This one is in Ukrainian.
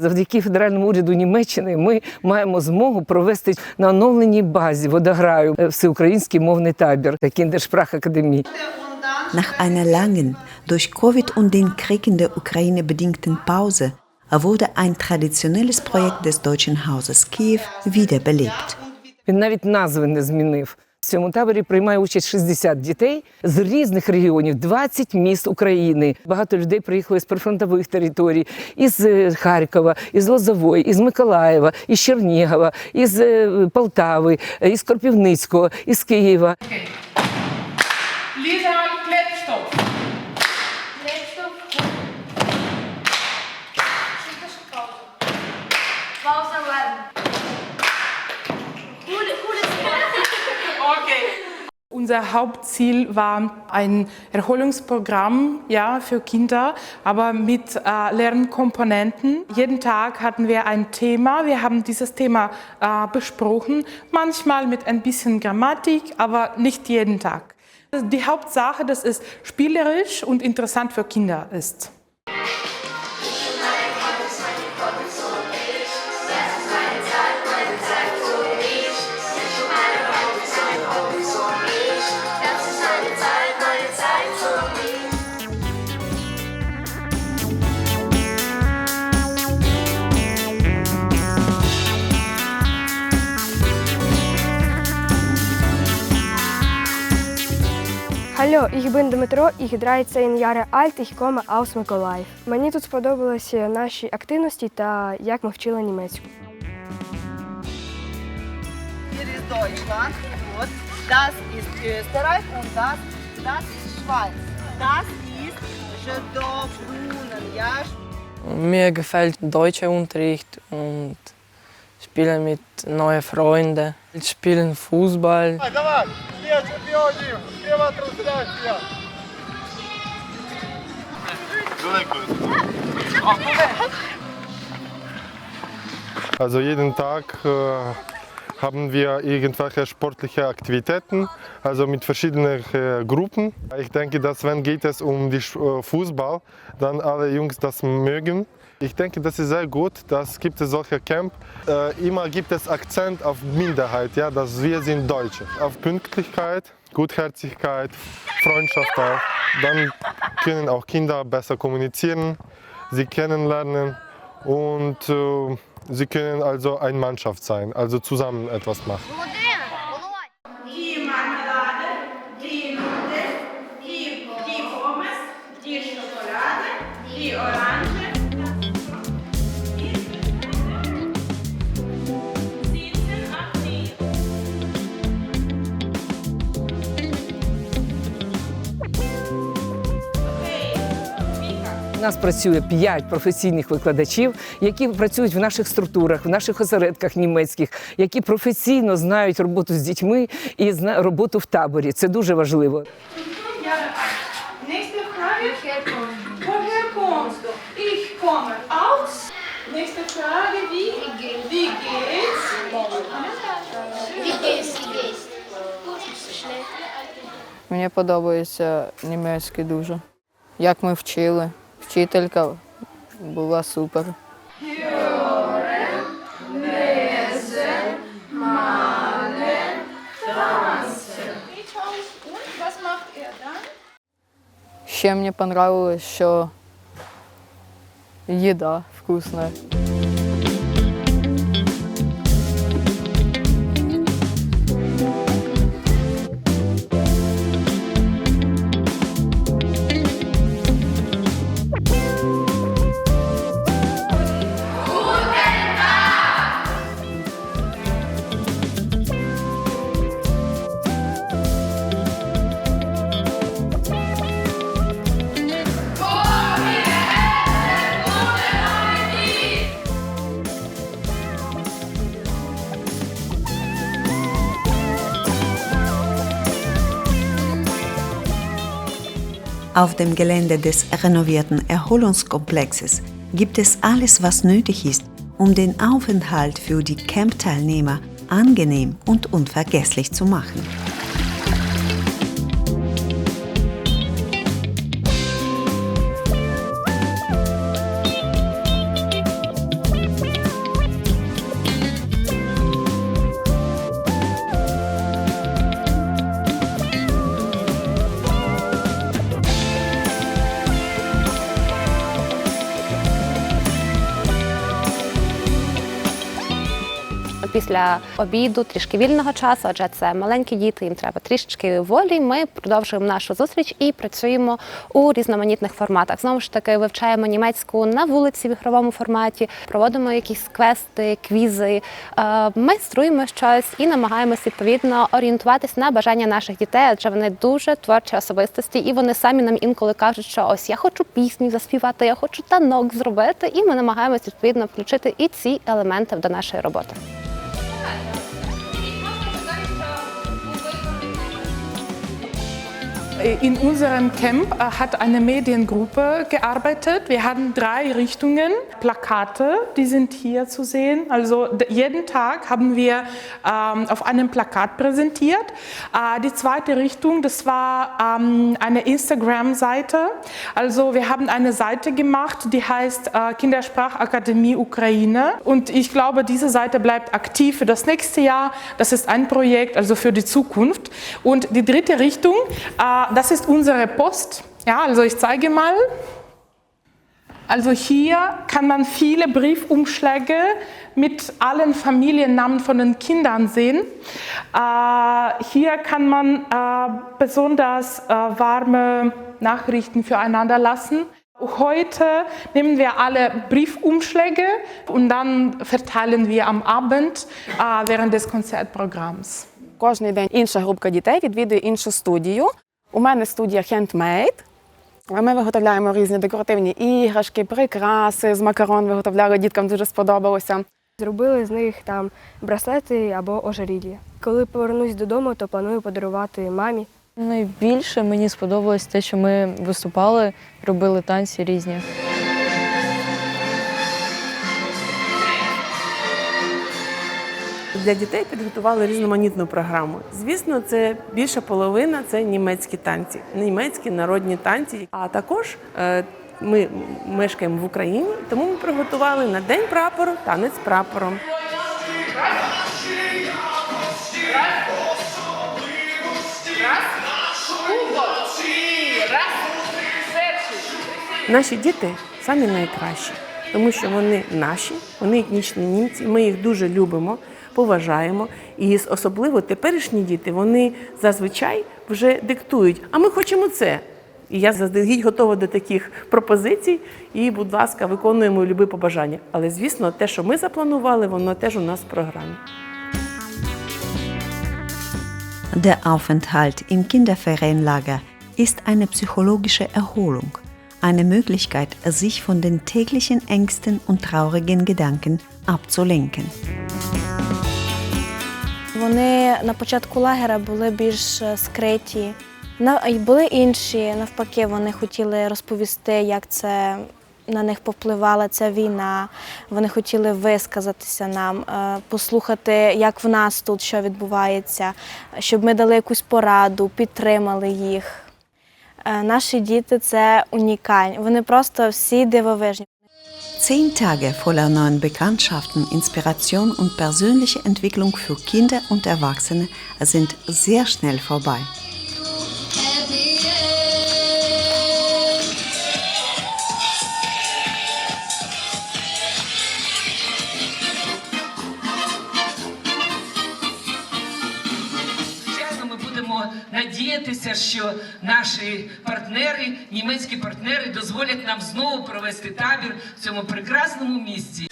Завдяки федеральному уряду Німеччини ми маємо змогу провести на оновленій базі водограю е, всеукраїнський мовний табір та Кіндершпрахакадемії. Nach einer langen, durch Covid und den Krieg in der Ukraine bedingten Pause wurde ein traditionelles Projekt des Deutschen Hauses Kiew wiederbelebt. Він навіть назви не змінив. Цьому таборі приймає участь 60 дітей з різних регіонів, 20 міст України. Багато людей приїхали з прифронтових територій, із е, Харкова, із Лозової, із Миколаєва, із Чернігова, із е, Полтави, е, із Кропівницького, із Києва. Lisa, Klettstoff. Pause 11. Okay. Unser Hauptziel war ein Erholungsprogramm ja, für Kinder, aber mit äh, Lernkomponenten. Jeden Tag hatten wir ein Thema. Wir haben dieses Thema äh, besprochen, manchmal mit ein bisschen Grammatik, aber nicht jeden Tag. Die Hauptsache, dass es spielerisch und interessant für Kinder ist. Hallo, ich bin Дмитро, ich 13 Jahre alt, ich komme aus Миколаїв. Мені тут сподобалися наші активності та як ми вчили німецьку. Hier ist Deutschland. Das ist Österreich und das, das ist Schweiz. Das ist Jedorf ja? Mir gefällt deutscher Unterricht und spielen mit neuen Freunden. Wir spielen Fußball. Also jeden Tag äh, haben wir irgendwelche sportliche Aktivitäten, also mit verschiedenen äh, Gruppen. Ich denke, dass wenn geht es um die äh, Fußball, dann alle Jungs das mögen. Ich denke, das ist sehr gut, dass gibt es solche Camp. Äh, immer gibt es Akzent auf Minderheit, ja, dass wir sind Deutsche. Auf Pünktlichkeit, Gutherzigkeit, Freundschaft auch. Dann können auch Kinder besser kommunizieren, sie kennenlernen und äh, sie können also eine Mannschaft sein, also zusammen etwas machen. У нас працює 5 професійних викладачів, які працюють в наших структурах, в наших осередках німецьких, які професійно знають роботу з дітьми і роботу в таборі. Це дуже важливо. Мені подобається німецький дуже. Як ми вчили. Вчителька була супер. Ще мені понравилось, що їда вкусна. Auf dem Gelände des renovierten Erholungskomplexes gibt es alles, was nötig ist, um den Aufenthalt für die Camp-Teilnehmer angenehm und unvergesslich zu machen. Після обіду, трішки вільного часу, адже це маленькі діти, їм треба трішечки волі. Ми продовжуємо нашу зустріч і працюємо у різноманітних форматах. Знову ж таки, вивчаємо німецьку на вулиці в ігровому форматі, проводимо якісь квести, квізи, е, майструємо щось і намагаємось відповідно орієнтуватись на бажання наших дітей, адже вони дуже творчі особистості, і вони самі нам інколи кажуть, що ось я хочу пісню заспівати, я хочу танок зробити, і ми намагаємось відповідно включити і ці елементи до нашої роботи. Bye. In unserem Camp äh, hat eine Mediengruppe gearbeitet. Wir hatten drei Richtungen. Plakate, die sind hier zu sehen. Also jeden Tag haben wir ähm, auf einem Plakat präsentiert. Äh, die zweite Richtung, das war ähm, eine Instagram-Seite. Also wir haben eine Seite gemacht, die heißt äh, Kindersprachakademie Ukraine. Und ich glaube, diese Seite bleibt aktiv für das nächste Jahr. Das ist ein Projekt, also für die Zukunft. Und die dritte Richtung, äh, das ist unsere Post. Ja, also ich zeige mal. Also hier kann man viele Briefumschläge mit allen Familiennamen von den Kindern sehen. Äh, hier kann man äh, besonders äh, warme Nachrichten füreinander lassen. Heute nehmen wir alle Briefumschläge und dann verteilen wir am Abend äh, während des Konzertprogramms. Кожний день інша група дітей відвідує іншу студію. У мене студія Handmade. Ми виготовляємо різні декоративні іграшки, прикраси з макарон виготовляли, діткам дуже сподобалося. Зробили з них там браслети або ожерілля. Коли повернусь додому, то планую подарувати мамі. Найбільше мені сподобалось те, що ми виступали, робили танці різні. Для дітей підготували різноманітну програму. Звісно, це більша половина це німецькі танці, німецькі народні танці. А також е, ми мешкаємо в Україні, тому ми приготували на день прапору танець прапором. Наші діти самі найкращі, тому що вони наші, вони етнічні німці. Ми їх дуже любимо, поважаємо. І особливо теперішні діти вони зазвичай вже диктують. А ми хочемо це. І я заздалегідь готова до таких пропозицій. І, будь ласка, виконуємо любі побажання. Але звісно, те, що ми запланували, воно теж у нас в програмі. Der Aufenthalt im Kinderferienlager ist eine psychologische Erholung, eine Möglichkeit, sich von den täglichen Ängsten und traurigen Gedanken abzulenken. Вони на початку лагера були більш е, скриті. Були інші, навпаки, вони хотіли розповісти, як це на них повпливала ця війна. Вони хотіли висказатися нам, е, послухати, як в нас тут що відбувається, щоб ми дали якусь пораду, підтримали їх. Е, Наші діти це унікальні. Вони просто всі дивовижні. Zehn Tage voller neuen Bekanntschaften, Inspiration und persönliche Entwicklung für Kinder und Erwachsene sind sehr schnell vorbei. Надіятися, що наші партнери, німецькі партнери, дозволять нам знову провести табір в цьому прекрасному місці.